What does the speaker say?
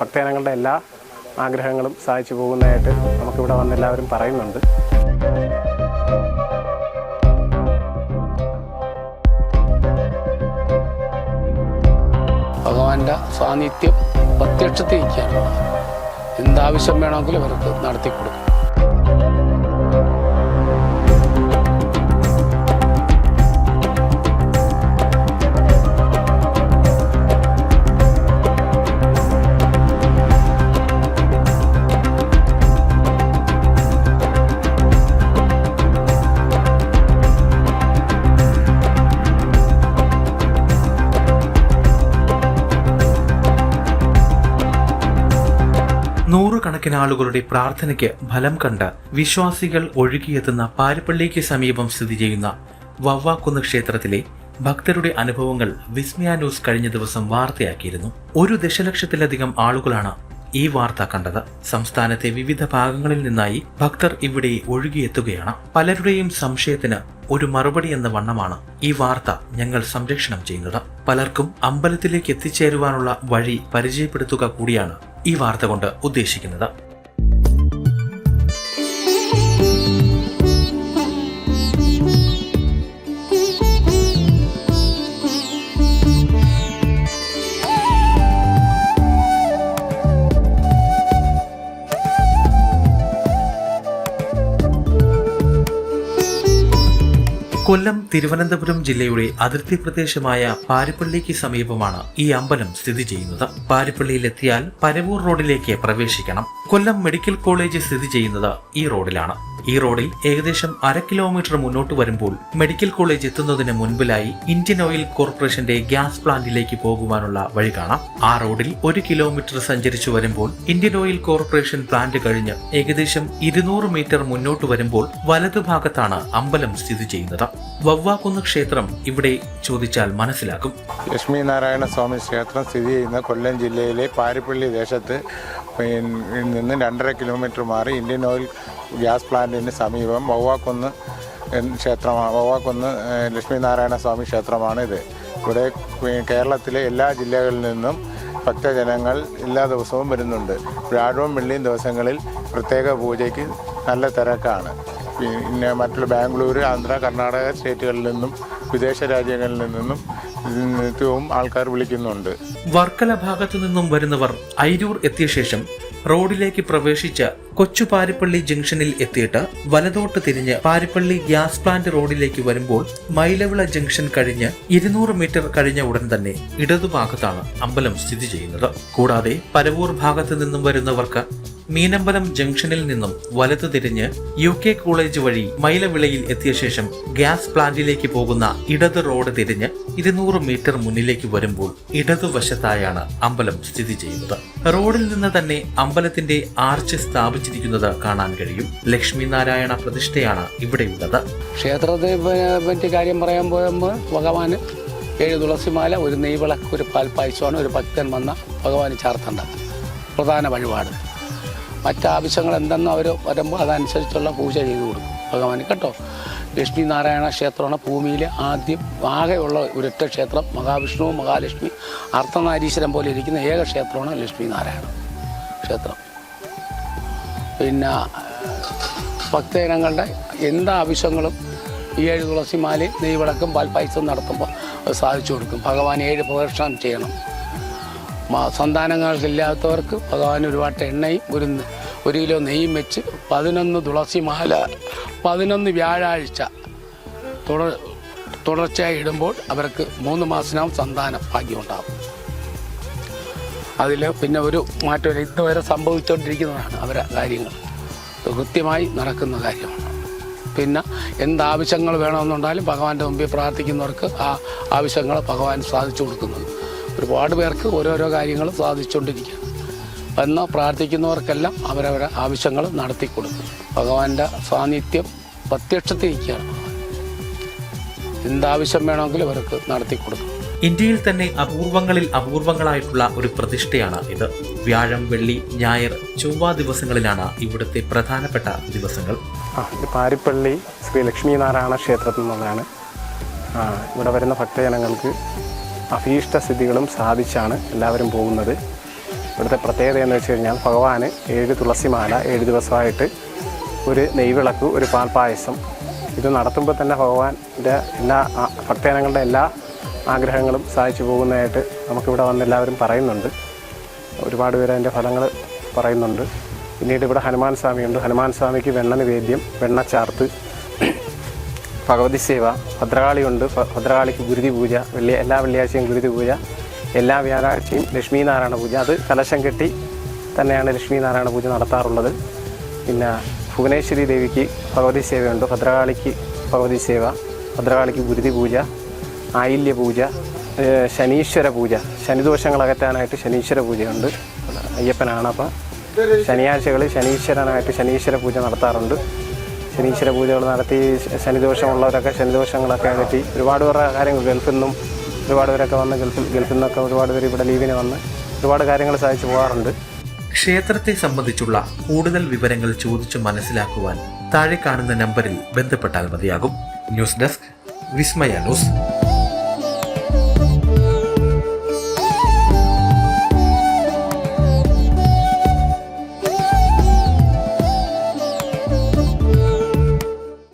ഭക്തജനങ്ങളുടെ എല്ലാ ആഗ്രഹങ്ങളും സാധിച്ചു പോകുന്നതായിട്ട് നമുക്കിവിടെ വന്ന് എല്ലാവരും പറയുന്നുണ്ട്. ഭഗവാന്റെ സാന്നിധ്യം പ്രത്യക്ഷത്തിരിക്കുകയാണ് എന്താവശ്യം വേണമെങ്കിലും അവർക്ക് നടത്തി കൊടുക്കും നൂറുകണക്കിന് ആളുകളുടെ പ്രാർത്ഥനയ്ക്ക് ഫലം കണ്ട് വിശ്വാസികൾ ഒഴുകിയെത്തുന്ന പാരപ്പള്ളിക്ക് സമീപം സ്ഥിതി ചെയ്യുന്ന വവ്വാക്കുന്ന് ക്ഷേത്രത്തിലെ ഭക്തരുടെ അനുഭവങ്ങൾ വിസ്മയ ന്യൂസ് കഴിഞ്ഞ ദിവസം വാർത്തയാക്കിയിരുന്നു. ഒരു ദശലക്ഷത്തിലധികം ആളുകളാണ് ഈ വാർത്ത കണ്ടത്. സംസ്ഥാനത്തെ വിവിധ ഭാഗങ്ങളിൽ നിന്നായി ഭക്തർ ഇവിടെ ഒഴുകിയെത്തുകയാണ്. പലരുടെയും സംശയത്തിന് ഒരു മറുപടി എന്ന വണ്ണമാണ് ഈ വാർത്ത ഞങ്ങൾ സംരക്ഷണം ചെയ്യുന്നത്. പലർക്കും അമ്പലത്തിലേക്ക് എത്തിച്ചേരുവാനുള്ള വഴി പരിചയപ്പെടുത്തുക കൂടിയാണ് ഈ വാർത്ത കൊണ്ട് ഉദ്ദേശിക്കുന്നത്. കൊല്ലം തിരുവനന്തപുരം ജില്ലയുടെ അതിർത്തി പ്രദേശമായ പാരിപ്പള്ളിക്ക് സമീപമാണ് ഈ അമ്പലം സ്ഥിതി ചെയ്യുന്നത്. പാരിപ്പള്ളിയിലെത്തിയാൽ പരവൂർ റോഡിലേക്ക് പ്രവേശിക്കണം. കൊല്ലം മെഡിക്കൽ കോളേജ് സ്ഥിതി ചെയ്യുന്നത് ഈ റോഡിലാണ്. ഈ റോഡിൽ ഏകദേശം അര കിലോമീറ്റർ മുന്നോട്ട് വരുമ്പോൾ മെഡിക്കൽ കോളേജ് എത്തുന്നതിന് മുൻപിലായി ഇന്ത്യൻ ഓയിൽ കോർപ്പറേഷന്റെ ഗ്യാസ് പ്ലാന്റിലേക്ക് പോകുവാനുള്ള വഴി കാണാം. ആ റോഡിൽ ഒരു കിലോമീറ്റർ സഞ്ചരിച്ചു വരുമ്പോൾ ഇന്ത്യൻ ഓയിൽ കോർപ്പറേഷൻ പ്ലാന്റ് കഴിഞ്ഞ് ഏകദേശം ഇരുന്നൂറ് മീറ്റർ മുന്നോട്ട് വരുമ്പോൾ വലതുഭാഗത്താണ് അമ്പലം സ്ഥിതി ചെയ്യുന്നത്. വവ്വാക്കുന്ന് ക്ഷേത്രം ഇവിടെ ചോദിച്ചാൽ മനസ്സിലാക്കും. ലക്ഷ്മി നാരായണ സ്വാമി ക്ഷേത്രം സ്ഥിതി ചെയ്യുന്ന കൊല്ലം ജില്ലയിലെ പാരിപ്പള്ളി ദേശത്ത് നിന്ന് രണ്ടര കിലോമീറ്റർ മാറി ഇന്ത്യൻ ഓയിൽ ഗ്യാസ് പ്ലാന്റിന് സമീപം വവ്വാക്കുന്ന് ക്ഷേത്രമാണ് വവ്വാക്കുന്ന് ലക്ഷ്മിനാരായണ സ്വാമി ക്ഷേത്രമാണ് ഇത്. ഇവിടെ കേരളത്തിലെ എല്ലാ ജില്ലകളിൽ നിന്നും ഭക്തജനങ്ങൾ എല്ലാ ദിവസവും വരുന്നുണ്ട്. വ്യാഴവും വെള്ളിയും ദിവസങ്ങളിൽ പ്രത്യേക പൂജയ്ക്ക് നല്ല തിരക്കാണ്. പിന്നെ മറ്റുള്ള ബാംഗ്ലൂർ ആന്ധ്ര കർണാടക സ്റ്റേറ്റുകളിൽ നിന്നും വിദേശ രാജ്യങ്ങളിൽ നിന്നും ആൾക്കാർ വിളിക്കുന്നുണ്ട്. വർക്കല ഭാഗത്തു നിന്നും വരുന്നവർ അയിരൂർ എത്തിയ ശേഷം റോഡിലേക്ക് പ്രവേശിച്ച കൊച്ചു പാരിപ്പള്ളി ജംഗ്ഷനിൽ എത്തിയിട്ട് വലതോട്ട് തിരിഞ്ഞ് പാരിപ്പള്ളി ഗ്യാസ് പ്ലാന്റ് റോഡിലേക്ക് വരുമ്പോൾ മൈലവിള ജംഗ്ഷൻ കഴിഞ്ഞ് ഇരുന്നൂറ് മീറ്റർ കഴിഞ്ഞ ഉടൻ തന്നെ ഇടതുഭാഗത്താണ് അമ്പലം സ്ഥിതി ചെയ്യുന്നത്. കൂടാതെ പരവൂർ ഭാഗത്തു നിന്നും വരുന്നവർക്ക് മീനമ്പലം ജംഗ്ഷനിൽ നിന്നും വലതു തിരിഞ്ഞ് യു കെ കോളേജ് വഴി മൈലവിളയിൽ എത്തിയ ശേഷം ഗ്യാസ് പ്ലാന്റിലേക്ക് പോകുന്ന ഇടത് റോഡ് തിരിഞ്ഞ് ഇരുന്നൂറ് മീറ്റർ മുന്നിലേക്ക് വരുമ്പോൾ ഇടതുവശത്തായാണ് അമ്പലം സ്ഥിതി ചെയ്യുന്നത്. റോഡിൽ നിന്ന് തന്നെ അമ്പലത്തിന്റെ ആർച്ച് സ്ഥാപിച്ചിരിക്കുന്നത് കാണാൻ കഴിയും. ലക്ഷ്മി നാരായണ പ്രതിഷ്ഠയാണ് ഇവിടെയുള്ളത്. ക്ഷേത്രത്തെ പറ്റി കാര്യം പറയാൻ പോയപ്പോൾ ഭഗവാന് ഏഴ് തുളസിമാല ഒരു നെയ്വിളക്ക് ഒരു പാൽപ്പായസമാണ് ഒരു ഭക്തൻ വന്ന ഭഗവാന് ചാർത്തേണ്ടത് പ്രധാന വഴിപാട്. മറ്റാവശ്യങ്ങൾ എന്തെന്ന് അവർ വരുമ്പോൾ അതനുസരിച്ചുള്ള പൂജ ചെയ്തു കൊടുക്കും. ഭഗവാന് കേട്ടോ. ലക്ഷ്മി നാരായണ ക്ഷേത്രമാണ് ഭൂമിയിലെ ആദ്യം ആകെയുള്ള ഒരൊറ്റ ക്ഷേത്രം. മഹാവിഷ്ണു മഹാലക്ഷ്മി അർത്ഥനാരീശ്വരം പോലെ ഇരിക്കുന്ന ഏക ക്ഷേത്രമാണ് ലക്ഷ്മി നാരായണ ക്ഷേത്രം. പിന്നെ ഭക്തജനങ്ങളുടെ എന്താവശ്യങ്ങളും ഈ ഏഴ് തുളസിമാലയും നെയ്വിളക്കും പാൽപ്പായസം നടത്തുമ്പോൾ അത് സാധിച്ചു കൊടുക്കും. ഭഗവാൻ ഏഴ് പ്രദക്ഷിണം ചെയ്യണം. സന്താനങ്ങൾക്കില്ലാത്തവർക്ക് ഭഗവാൻ ഒരുപാട് എണ്ണയും ഒരു ഒരു കിലോ നെയ്യും വെച്ച് പതിനൊന്ന് തുളസിമാല പതിനൊന്ന് വ്യാഴാഴ്ച തുടർ തുടർച്ചയായി ഇടുമ്പോൾ അവർക്ക് മൂന്ന് മാസത്തിനകം സന്താന ഭാഗ്യം ഉണ്ടാകും അതിൽ പിന്നെ ഒരു മാറ്റം ഇതുവരെ സംഭവിച്ചുകൊണ്ടിരിക്കുന്നതാണ് അവരെ കാര്യങ്ങൾ. കൃത്യമായി നടക്കുന്ന കാര്യമാണ്. പിന്നെ എന്താവശ്യങ്ങൾ വേണമെന്നുണ്ടാലും ഭഗവാന്റെ മുമ്പിൽ പ്രാർത്ഥിക്കുന്നവർക്ക് ആ ആവശ്യങ്ങൾ ഭഗവാൻ സാധിച്ചു കൊടുക്കുന്നത് ഒരുപാട് പേർക്ക് ഓരോരോ കാര്യങ്ങൾ സാധിച്ചുകൊണ്ടിരിക്കുകയാണ്. എന്ന് പ്രാർത്ഥിക്കുന്നവർക്കെല്ലാം അവരവരുടെ ആവശ്യങ്ങൾ നടത്തി കൊടുക്കും. ഭഗവാന്റെ സാന്നിധ്യം പ്രത്യക്ഷത്തിരിക്കുകയാണ്. എന്താവശ്യം വേണമെങ്കിലും അവർക്ക് നടത്തി കൊടുക്കും. ഇന്ത്യയിൽ തന്നെ അപൂർവങ്ങളിൽ അപൂർവങ്ങളായിട്ടുള്ള ഒരു പ്രതിഷ്ഠയാണ് ഇത്. വ്യാഴം വെള്ളി ഞായർ ചൊവ്വ ദിവസങ്ങളിലാണ് ഇവിടുത്തെ പ്രധാനപ്പെട്ട ദിവസങ്ങൾ. ആ ഇത് പാരിപ്പള്ളി ശ്രീ ലക്ഷ്മി നാരായണ ക്ഷേത്രത്തിൽ നിന്നുള്ളതാണ്. ആ, ഇവിടെ വരുന്ന ഭക്തജനങ്ങൾക്ക് അഭീഷ്ട സ്ഥിതികളും സാധിച്ചാണ് എല്ലാവരും പോകുന്നത്. ഇവിടുത്തെ പ്രത്യേകത എന്ന് വെച്ച് കഴിഞ്ഞാൽ ഭഗവാന് ഏഴ് തുളസിമാല ഏഴ് ദിവസമായിട്ട് ഒരു നെയ്വിളക്ക് ഒരു പാൽപ്പായസം ഇത് നടത്തുമ്പോൾ തന്നെ ഭഗവാന്റെ എല്ലാ ഭക്തജനങ്ങളുടെ എല്ലാ ആഗ്രഹങ്ങളും സാധിച്ചു പോകുന്നതായിട്ട് നമുക്കിവിടെ വന്ന് എല്ലാവരും പറയുന്നുണ്ട്. ഒരുപാട് പേര് അതിന്റെ ഫലങ്ങൾ പറയുന്നുണ്ട്. പിന്നീട് ഇവിടെ ഹനുമാൻ സ്വാമിയുണ്ട്. ഹനുമാൻ സ്വാമിക്ക് വെണ്ണ നിവേദ്യം വെണ്ണച്ചാർത്ത് ഭഗവതി സേവ ഭദ്രകാളിയുണ്ട് ഭദ്രകാളിക്ക് ഗുരുതി പൂജ വെള്ളി എല്ലാ വെള്ളിയാഴ്ചയും ഗുരുതി പൂജ എല്ലാ വ്യാഴാഴ്ചയും ലക്ഷ്മി നാരായണ പൂജ. അത് കലശം കെട്ടി തന്നെയാണ് ലക്ഷ്മി നാരായണ പൂജ നടത്താറുള്ളത്. പിന്നെ ഭുവനേശ്വരി ദേവിക്ക് ഭഗവതി സേവയുണ്ട്. ഭദ്രകാളിക്ക് ഭഗവതി സേവ ഭദ്രകാളിക്ക് ഗുരുതി പൂജ ആയില്യ പൂജ ശനീശ്വര പൂജ. ശനിദോഷങ്ങൾ അകറ്റാനായിട്ട് ശനീശ്വര പൂജയുണ്ട്. അയ്യപ്പനാണ് അപ്പം. ശനിയാഴ്ചകളിൽ ശനീശ്വരനായിട്ട് ശനീശ്വര പൂജ നടത്താറുണ്ട്. ശനീശ്വര പൂജകൾ നടത്തി ശനിദോഷമുള്ളവരൊക്കെ ശനിദോഷങ്ങളൊക്കെ അകറ്റി ഒരുപാട് പേരുടെ കാര്യങ്ങൾ ഗൾഫിൽ നിന്നും ഒരുപാട് പേരൊക്കെ വന്ന് ഗൾഫിൽ ഗൾഫിൽ നിന്നൊക്കെ ഒരുപാട് പേര് ഇവിടെ ലീവിന് വന്ന് ഒരുപാട് കാര്യങ്ങൾ സാധിച്ചു പോകാറുണ്ട് ക്ഷേത്രത്തെ സംബന്ധിച്ചുള്ള കൂടുതൽ വിവരങ്ങൾ ചോദിച്ചു മനസ്സിലാക്കുവാൻ താഴെ കാണുന്ന നമ്പറിൽ ബന്ധപ്പെട്ടാൽ മതിയാകും. News desk Vismaya news.